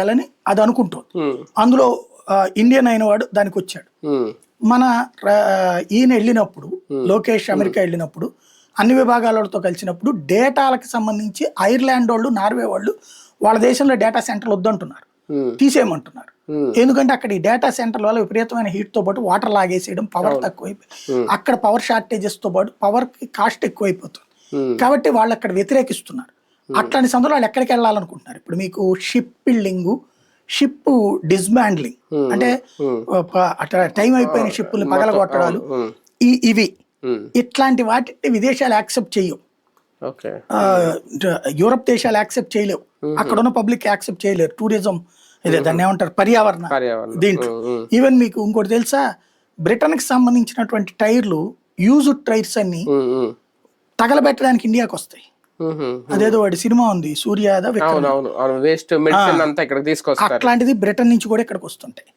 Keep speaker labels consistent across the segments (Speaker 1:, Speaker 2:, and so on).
Speaker 1: చేయాలని అది అనుకుంటోంది. అందులో ఇండియన్ అయిన వాడు దానికి వచ్చాడు. మన ఈయన వెళ్ళినప్పుడు లోకేష్ అమెరికా వెళ్ళినప్పుడు అన్ని విభాగాలతో కలిసినప్పుడు డేటాలకు సంబంధించి ఐర్లాండ్ వాళ్ళు నార్వే వాళ్ళు వాళ్ళ దేశంలో డేటా సెంటర్లు వద్దంటున్నారు. తీసేయమంటున్నారు. ఎందుకంటే అక్కడ ఈ డేటా సెంటర్ వల్ల విపరీతమైన హీట్తో పాటు వాటర్ లాగేసేయడం పవర్ తక్కువైపోయి అక్కడ పవర్ షార్టేజెస్తో పాటు పవర్కి కాస్ట్ ఎక్కువైపోతుంది. కాబట్టి వాళ్ళు అక్కడ వ్యతిరేకిస్తున్నారు. అట్లాంటి సందర్భంలో వాళ్ళు ఎక్కడికి వెళ్ళాలనుకుంటున్నారు? ఇప్పుడు మీకు షిప్ బిల్డింగ్ షిప్ డిస్మాండ్లింగ్ అంటే ప- అట్లా టైం అయిపోయిన షిప్పుల్ని పగలగొట్టడాలు ఈ ఇవి. ఇట్లాంటి వాటిని విదేశాలు యాక్సెప్ట్ చేయవు. యూరప్ దేశాలు యాక్సెప్ట్ చేయలేవు. అక్కడ ఉన్న పబ్లిక్ యాక్సెప్ట్ చేయలేరు. టూరిజం ఇదే దాన్ని ఏమంటారు? పర్యావరణ దీంట్లో. ఈవెన్ మీకు ఇంకోటి తెలుసా? బ్రిటన్కి సంబంధించినటువంటి టైర్లు యూజ్డ్ టైర్స్ అన్ని తగలబెట్టడానికి ఇండియాకి వస్తాయి. అదేదో వాడి సినిమా ఉంది సూర్య యాదవ్
Speaker 2: వేస్ట్ మెడిసిన్ అంతా తీసుకొస్తారు.
Speaker 1: అట్లాంటిది బ్రిటన్ నుంచి కూడా ఇక్కడికి వస్తుంటాయి.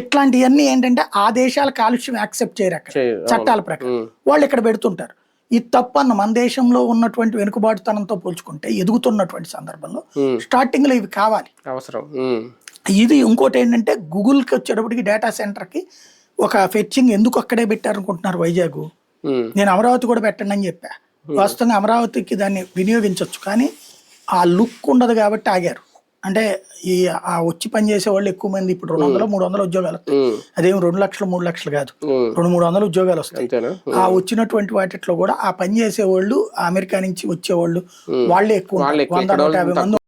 Speaker 1: ఇట్లాంటివన్నీ ఏంటంటే ఆ దేశాల కాలుష్యం యాక్సెప్ట్ చేయరు అక్కడ. చట్టాల ప్రకారం. వాళ్ళు ఇక్కడ పెడుతుంటారు. ఇది తప్పు అన్న మన దేశంలో ఉన్నటువంటి వెనుకబాటుతనంతో పోల్చుకుంటే ఎదుగుతున్నటువంటి సందర్భంలో స్టార్టింగ్లో ఇవి కావాలి.
Speaker 2: అవసరం.
Speaker 1: ఇది ఇంకోటి ఏంటంటే గూగుల్కి వచ్చేటప్పటికి డేటా సెంటర్కి ఒక ఫెచ్చింగ్ ఎందుకు అక్కడే పెట్టారనుకుంటున్నారు వైజాగ్. నేను అమరావతి కూడా పెట్టండి అని చెప్పా. వాస్తవంగా అమరావతికి దాన్ని వినియోగించవచ్చు కానీ ఆ లుక్ ఉండదు కాబట్టి ఆగారు. అంటే ఈ ఆ వచ్చి పనిచేసే వాళ్ళు ఎక్కువ మంది ఇప్పుడు రెండు వందలు మూడు వందల ఉద్యోగాలు వస్తాయి.
Speaker 2: ఉమ్,
Speaker 1: అదేం రెండు లక్షలు మూడు లక్షలు కాదు. రెండు మూడు వందల ఉద్యోగాలు వస్తాయి. ఆ వచ్చినటువంటి వాటిట్లో కూడా ఆ పని చేసే వాళ్ళు అమెరికా నుంచి వచ్చేవాళ్ళు వాళ్ళే ఎక్కువ
Speaker 2: వాళ్ళే
Speaker 1: ఉంటారు.
Speaker 2: ఎక్కువ.
Speaker 1: వంద నూట యాభై మంది